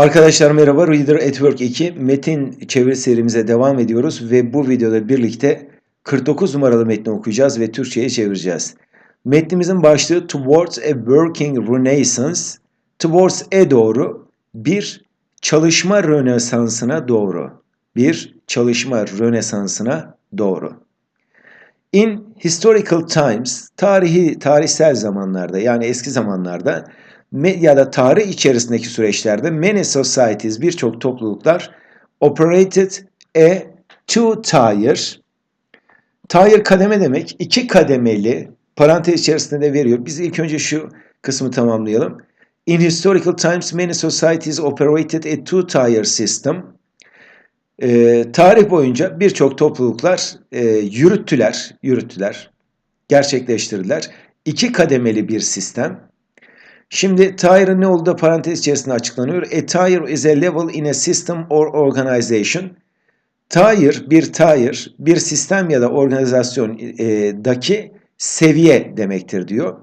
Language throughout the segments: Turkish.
Arkadaşlar merhaba. Reader at Work 2 metin çeviri serimize devam ediyoruz ve bu videoda birlikte 49 numaralı metni okuyacağız ve Türkçe'ye çevireceğiz. Metnimizin başlığı Towards a Working Renaissance, Towards a doğru, bir çalışma rönesansına doğru. Bir çalışma rönesansına doğru. In historical times, tarihi tarihsel zamanlarda yani eski zamanlarda ya da tarih içerisindeki süreçlerde many societies birçok topluluklar operated a two tier tier kademe demek iki kademeli parantez içerisinde de veriyor. Biz ilk önce şu kısmı tamamlayalım. In historical times many societies operated a two tier system. Ee, tarih boyunca birçok topluluklar e, yürüttüler, yürüttüler, gerçekleştirdiler. İki kademeli bir sistem. Şimdi tire'ın ne olduğu parantez içerisinde açıklanıyor. A tire is a level in a system or organization. Tire, bir tire, bir sistem ya da organizasyondaki seviye demektir diyor.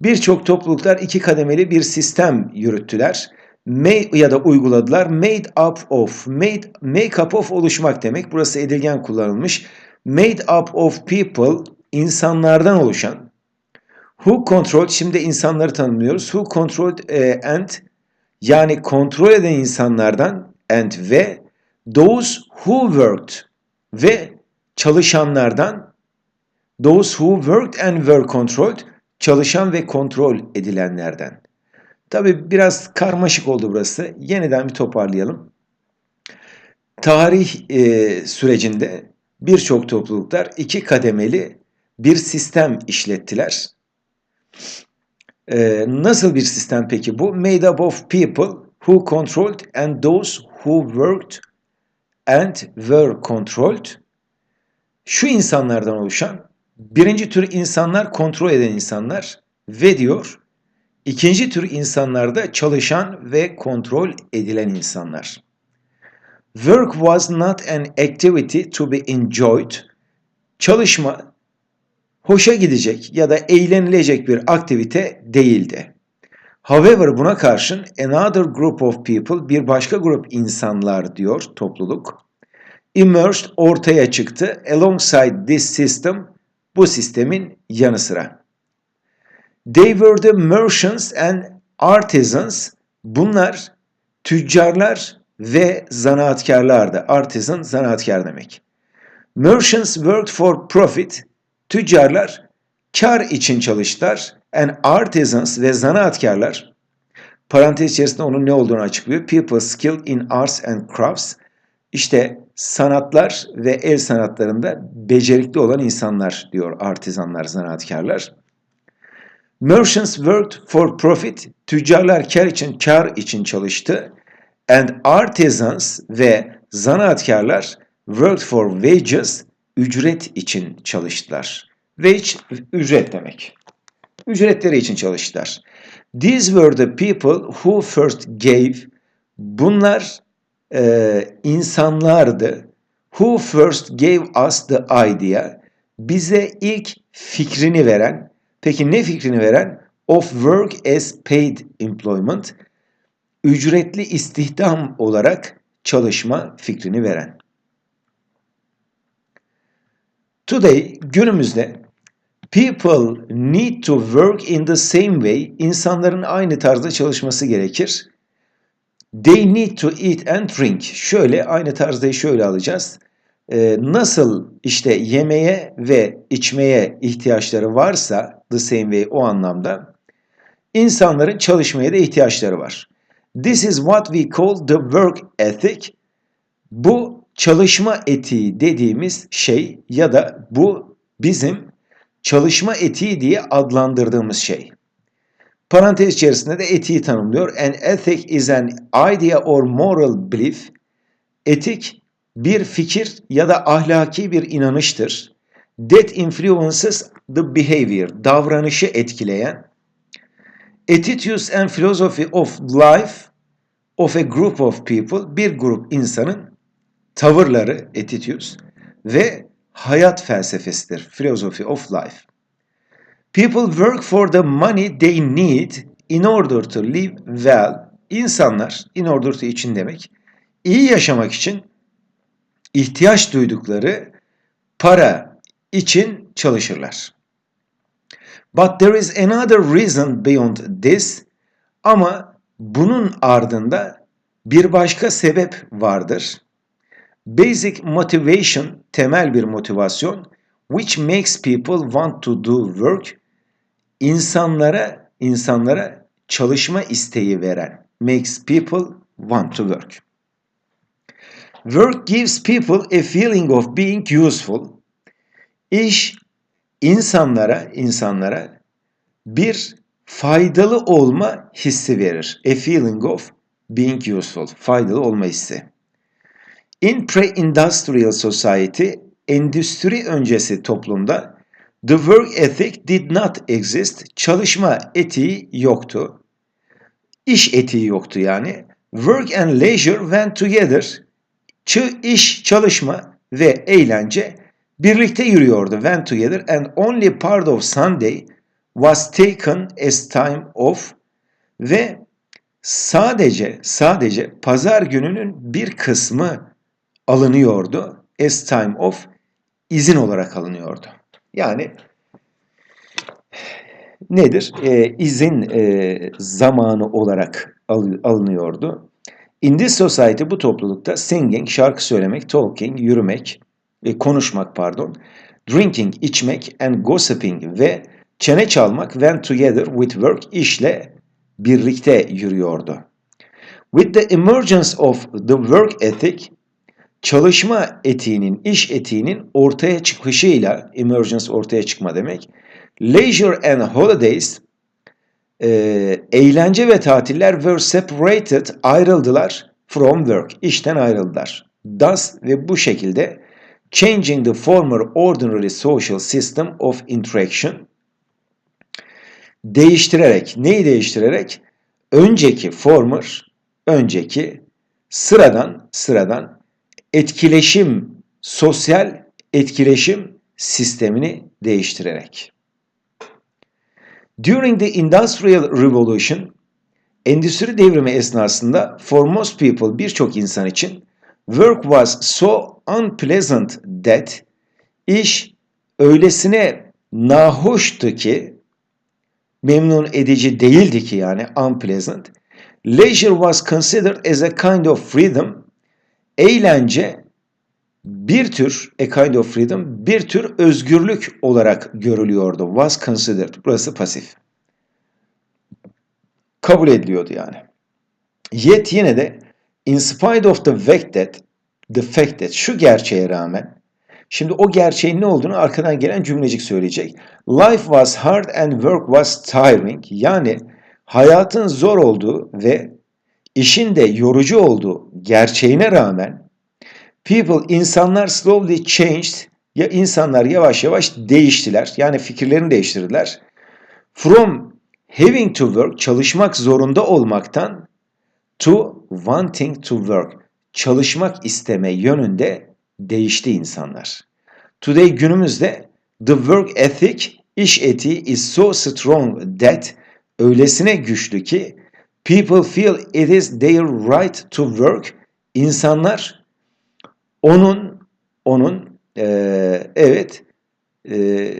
Birçok topluluklar iki kademeli bir sistem yürüttüler. Made ya da uyguladılar. Made up of, made, make up of oluşmak demek. Burası edilgen kullanılmış. Made up of people, insanlardan oluşan. Who controlled, şimdi insanları tanımlıyoruz. Who controlled e, and, yani kontrol eden insanlardan and ve those who worked ve çalışanlardan those who worked and were controlled çalışan ve kontrol edilenlerden. Tabi biraz karmaşık oldu burası. Yeniden bir toparlayalım. Tarih e, sürecinde birçok topluluklar iki kademeli bir sistem işlettiler. E, nasıl bir sistem peki bu? Made up of people who controlled and those who worked and were controlled. Şu insanlardan oluşan birinci tür insanlar kontrol eden insanlar ve diyor ikinci tür insanlarda çalışan ve kontrol edilen insanlar. Work was not an activity to be enjoyed. Çalışma hoşa gidecek ya da eğlenilecek bir aktivite değildi. However buna karşın another group of people bir başka grup insanlar diyor topluluk emerged ortaya çıktı alongside this system bu sistemin yanı sıra. They were the merchants and artisans bunlar tüccarlar ve zanaatkarlardı. Artisan zanaatkar demek. Merchants worked for profit Tüccarlar kar için çalıştılar. And artisans ve zanaatkarlar parantez içerisinde onun ne olduğunu açıklıyor. People skilled in arts and crafts işte sanatlar ve el sanatlarında becerikli olan insanlar diyor artizanlar, zanaatkarlar. Merchants worked for profit. Tüccarlar kar için, kar için çalıştı. And artisans ve zanaatkarlar worked for wages ücret için çalıştılar. Wage ücret demek. Ücretleri için çalıştılar. These were the people who first gave. Bunlar e, insanlardı. Who first gave us the idea. Bize ilk fikrini veren. Peki ne fikrini veren? Of work as paid employment. Ücretli istihdam olarak çalışma fikrini veren. Today, günümüzde people need to work in the same way. İnsanların aynı tarzda çalışması gerekir. They need to eat and drink. Şöyle aynı tarzda şöyle alacağız. Ee, nasıl işte yemeye ve içmeye ihtiyaçları varsa the same way o anlamda insanların çalışmaya da ihtiyaçları var. This is what we call the work ethic. Bu çalışma etiği dediğimiz şey ya da bu bizim çalışma etiği diye adlandırdığımız şey. Parantez içerisinde de etiği tanımlıyor. An ethic is an idea or moral belief. Etik bir fikir ya da ahlaki bir inanıştır. That influences the behavior, davranışı etkileyen. Attitudes and philosophy of life of a group of people, bir grup insanın tavırları, attitudes ve hayat felsefesidir. Philosophy of life. People work for the money they need in order to live well. insanlar, in order to için demek, iyi yaşamak için ihtiyaç duydukları para için çalışırlar. But there is another reason beyond this. Ama bunun ardında bir başka sebep vardır. Basic motivation, temel bir motivasyon, which makes people want to do work, insanlara insanlara çalışma isteği veren, makes people want to work. Work gives people a feeling of being useful. İş insanlara insanlara bir faydalı olma hissi verir. A feeling of being useful, faydalı olma hissi. In pre-industrial society, endüstri öncesi toplumda the work ethic did not exist. Çalışma etiği yoktu. İş etiği yoktu yani. Work and leisure went together. Ç iş, çalışma ve eğlence birlikte yürüyordu. Went together and only part of Sunday was taken as time off ve sadece sadece pazar gününün bir kısmı alınıyordu. As time off izin olarak alınıyordu. Yani nedir? E, izin e, zamanı olarak al, alınıyordu. In this society bu toplulukta singing, şarkı söylemek, talking, yürümek, e, konuşmak pardon, drinking, içmek and gossiping ve çene çalmak went together with work işle birlikte yürüyordu. With the emergence of the work ethic, çalışma etiğinin, iş etiğinin ortaya çıkışıyla, emergence ortaya çıkma demek, leisure and holidays, e, eğlence ve tatiller were separated, ayrıldılar from work, işten ayrıldılar. Thus ve bu şekilde changing the former ordinary social system of interaction, değiştirerek, neyi değiştirerek? Önceki former, önceki sıradan, sıradan etkileşim, sosyal etkileşim sistemini değiştirerek. During the Industrial Revolution, endüstri devrimi esnasında for most people birçok insan için work was so unpleasant that iş öylesine nahoştu ki memnun edici değildi ki yani unpleasant. Leisure was considered as a kind of freedom. Eğlence bir tür, a kind of freedom, bir tür özgürlük olarak görülüyordu. Was considered. Burası pasif. Kabul ediliyordu yani. Yet yine de in spite of the fact that the fact that şu gerçeğe rağmen Şimdi o gerçeğin ne olduğunu arkadan gelen cümlecik söyleyecek. Life was hard and work was tiring. Yani hayatın zor olduğu ve işin de yorucu olduğu gerçeğine rağmen people insanlar slowly changed ya insanlar yavaş yavaş değiştiler. Yani fikirlerini değiştirdiler. From having to work çalışmak zorunda olmaktan to wanting to work çalışmak isteme yönünde değişti insanlar. Today günümüzde the work ethic, iş etiği is so strong that öylesine güçlü ki people feel it is their right to work. İnsanlar onun onun e, evet e,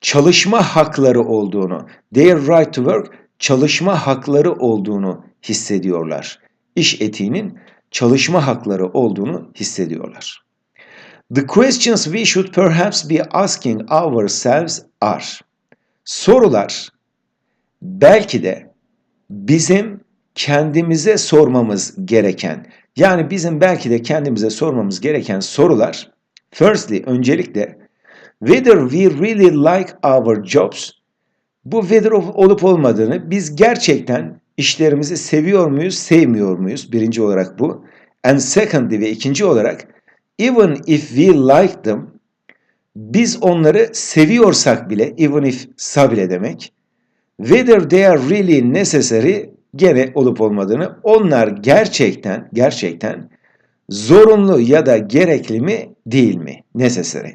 çalışma hakları olduğunu, their right to work çalışma hakları olduğunu hissediyorlar. İş etiğinin çalışma hakları olduğunu hissediyorlar. The questions we should perhaps be asking ourselves are Sorular belki de bizim kendimize sormamız gereken yani bizim belki de kendimize sormamız gereken sorular firstly öncelikle whether we really like our jobs bu whether olup olmadığını biz gerçekten işlerimizi seviyor muyuz, sevmiyor muyuz? Birinci olarak bu. And secondly ve ikinci olarak even if we like them biz onları seviyorsak bile even if sa bile demek whether they are really necessary gene olup olmadığını onlar gerçekten gerçekten zorunlu ya da gerekli mi değil mi? Necessary.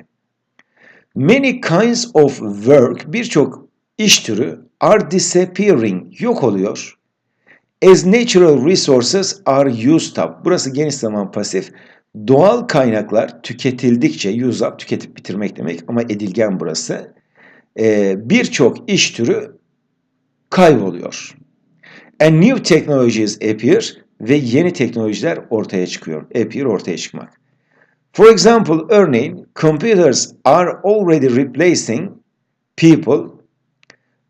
Many kinds of work birçok iş türü are disappearing yok oluyor. as natural resources are used up. Burası geniş zaman pasif. Doğal kaynaklar tüketildikçe, use up tüketip bitirmek demek ama edilgen burası. Ee, Birçok iş türü kayboluyor. And new technologies appear ve yeni teknolojiler ortaya çıkıyor. Appear ortaya çıkmak. For example, örneğin computers are already replacing people.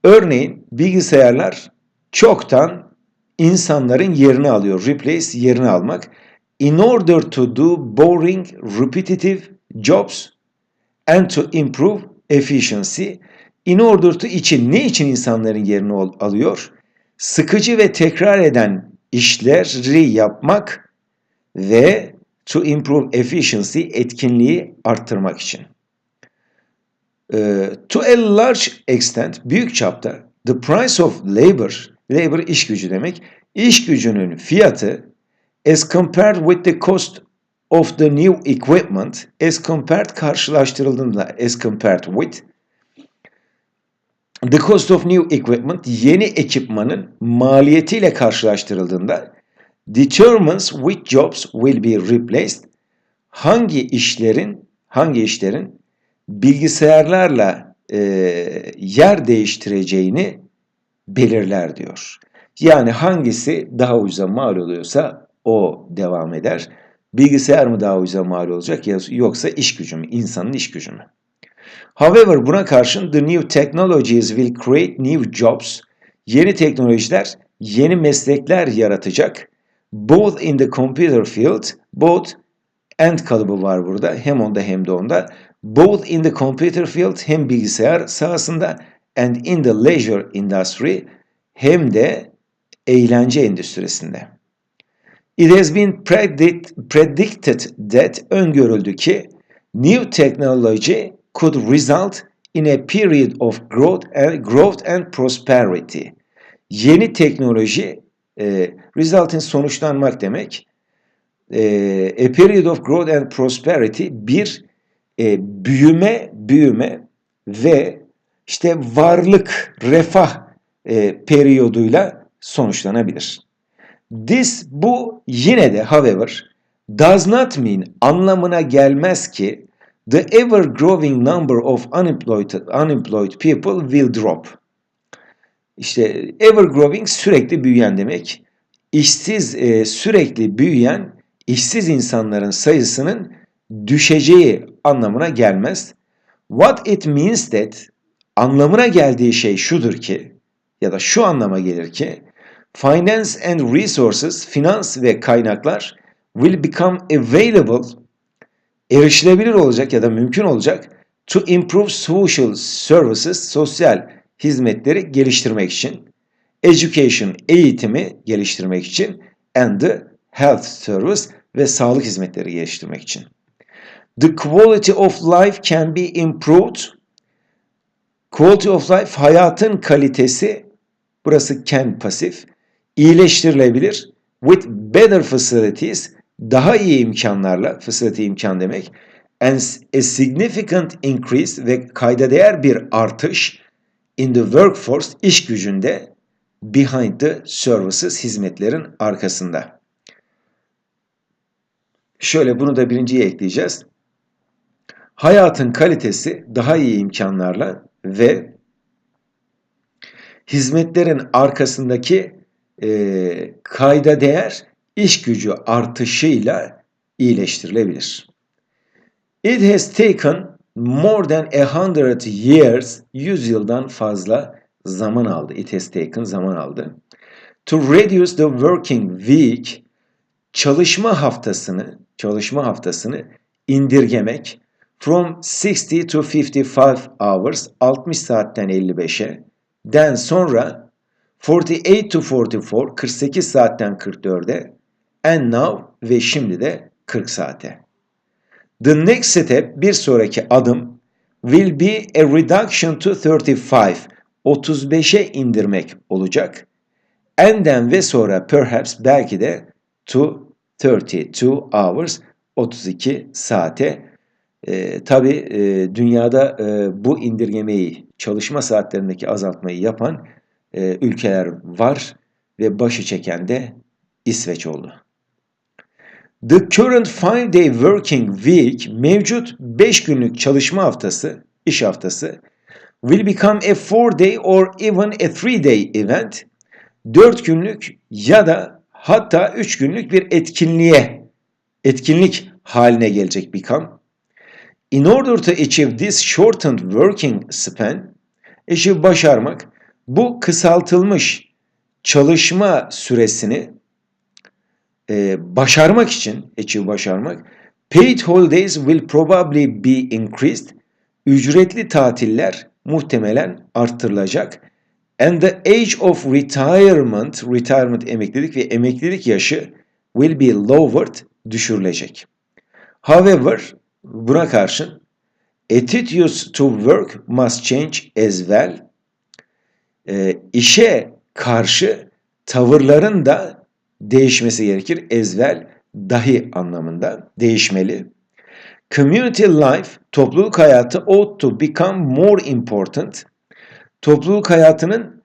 Örneğin bilgisayarlar çoktan insanların yerini alıyor. Replace yerini almak. In order to do boring, repetitive jobs and to improve efficiency. In order to için ne için insanların yerini alıyor? Sıkıcı ve tekrar eden işleri yapmak ve to improve efficiency etkinliği arttırmak için. Uh, to a large extent, büyük çapta the price of labor, labor iş gücü demek, iş gücünün fiyatı as compared with the cost of the new equipment, as compared karşılaştırıldığında as compared with the cost of new equipment yeni ekipmanın maliyetiyle karşılaştırıldığında determines which jobs will be replaced hangi işlerin hangi işlerin bilgisayarlarla e, yer değiştireceğini belirler diyor. Yani hangisi daha ucuza mal oluyorsa o devam eder. Bilgisayar mı daha ucuza mal olacak yoksa iş gücü mü, insanın iş gücü mü? However buna karşın the new technologies will create new jobs. Yeni teknolojiler yeni meslekler yaratacak. Both in the computer field, both and kalıbı var burada. Hem onda hem de onda. Both in the computer field hem bilgisayar sahasında and in the leisure industry hem de eğlence endüstrisinde. It has been predict, predicted that öngörüldü ki new technology could result in a period of growth and growth and prosperity. Yeni teknoloji e, result in sonuçlanmak demek. E, a period of growth and prosperity bir e, büyüme, büyüme ve işte varlık, refah e, periyoduyla sonuçlanabilir. This bu yine de however does not mean anlamına gelmez ki the ever growing number of unemployed unemployed people will drop. İşte ever growing sürekli büyüyen demek. İşsiz e, sürekli büyüyen işsiz insanların sayısının düşeceği anlamına gelmez. What it means that anlamına geldiği şey şudur ki ya da şu anlama gelir ki finance and resources, finans ve kaynaklar will become available erişilebilir olacak ya da mümkün olacak to improve social services, sosyal hizmetleri geliştirmek için, education, eğitimi geliştirmek için and the health service ve sağlık hizmetleri geliştirmek için. The quality of life can be improved. Quality of life hayatın kalitesi burası can pasif iyileştirilebilir with better facilities daha iyi imkanlarla facility imkan demek and a significant increase ve kayda değer bir artış in the workforce iş gücünde behind the services hizmetlerin arkasında. Şöyle bunu da birinciye ekleyeceğiz. Hayatın kalitesi daha iyi imkanlarla ve hizmetlerin arkasındaki e, kayda değer iş gücü artışıyla iyileştirilebilir. It has taken more than a hundred years, 100 yıldan fazla zaman aldı. It has taken zaman aldı. To reduce the working week, çalışma haftasını, çalışma haftasını indirgemek from 60 to 55 hours, 60 saatten 55'e, den sonra 48 to 44, 48 saatten 44'e, and now ve şimdi de 40 saate. The next step, bir sonraki adım will be a reduction to 35, 35'e indirmek olacak. And then ve sonra perhaps belki de to 32 hours, 32 saate. E, Tabi e, dünyada e, bu indirgemeyi, çalışma saatlerindeki azaltmayı yapan e, ülkeler var. ve başı çeken de İsveç oldu. The current five day working week mevcut 5 günlük çalışma haftası, iş haftası will become a four day or even a three day event. 4 günlük ya da hatta 3 günlük bir etkinliğe, etkinlik haline gelecek become. In order to achieve this shortened working span, işi başarmak, bu kısaltılmış çalışma süresini e, başarmak için, achieve başarmak, paid holidays will probably be increased, ücretli tatiller muhtemelen arttırılacak. And the age of retirement, retirement emeklilik ve emeklilik yaşı will be lowered, düşürülecek. However, buna karşın attitudes to work must change as well. E, işe karşı tavırların da değişmesi gerekir. Ezvel dahi anlamında değişmeli. Community life, topluluk hayatı ought to become more important. Topluluk hayatının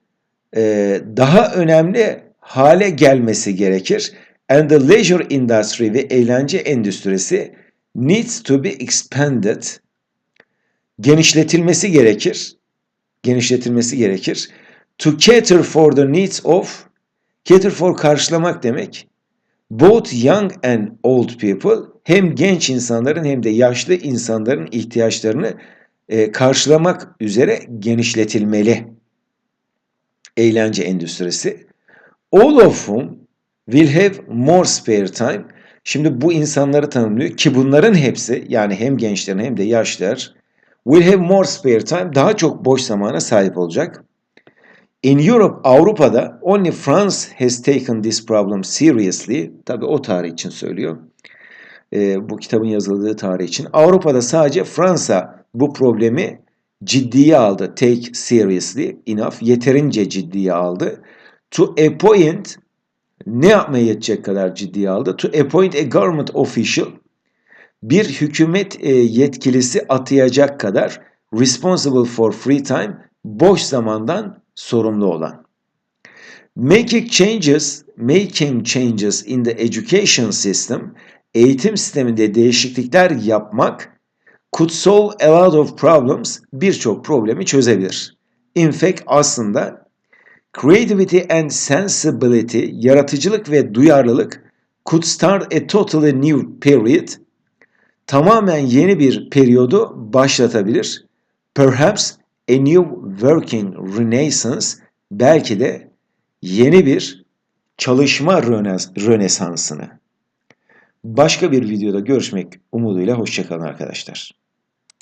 e, daha önemli hale gelmesi gerekir. And the leisure industry ve eğlence endüstrisi needs to be expanded. Genişletilmesi gerekir. Genişletilmesi gerekir. To cater for the needs of Cater for karşılamak demek. Both young and old people hem genç insanların hem de yaşlı insanların ihtiyaçlarını e, karşılamak üzere genişletilmeli. Eğlence endüstrisi. All of whom will have more spare time. Şimdi bu insanları tanımlıyor ki bunların hepsi yani hem gençlerin hem de yaşlılar will have more spare time daha çok boş zamana sahip olacak. In Europe, Avrupa'da only France has taken this problem seriously. Tabi o tarih için söylüyor. E, bu kitabın yazıldığı tarih için. Avrupa'da sadece Fransa bu problemi ciddiye aldı. Take seriously, enough, yeterince ciddiye aldı. To appoint, ne yapmaya yetecek kadar ciddiye aldı? To appoint a government official, bir hükümet e, yetkilisi atayacak kadar responsible for free time, boş zamandan sorumlu olan. Making changes, making changes in the education system, eğitim sisteminde değişiklikler yapmak could solve a lot of problems, birçok problemi çözebilir. In fact aslında creativity and sensibility, yaratıcılık ve duyarlılık could start a totally new period, tamamen yeni bir periyodu başlatabilir. Perhaps A New Working Renaissance belki de yeni bir çalışma rönesansını. Başka bir videoda görüşmek umuduyla hoşçakalın arkadaşlar.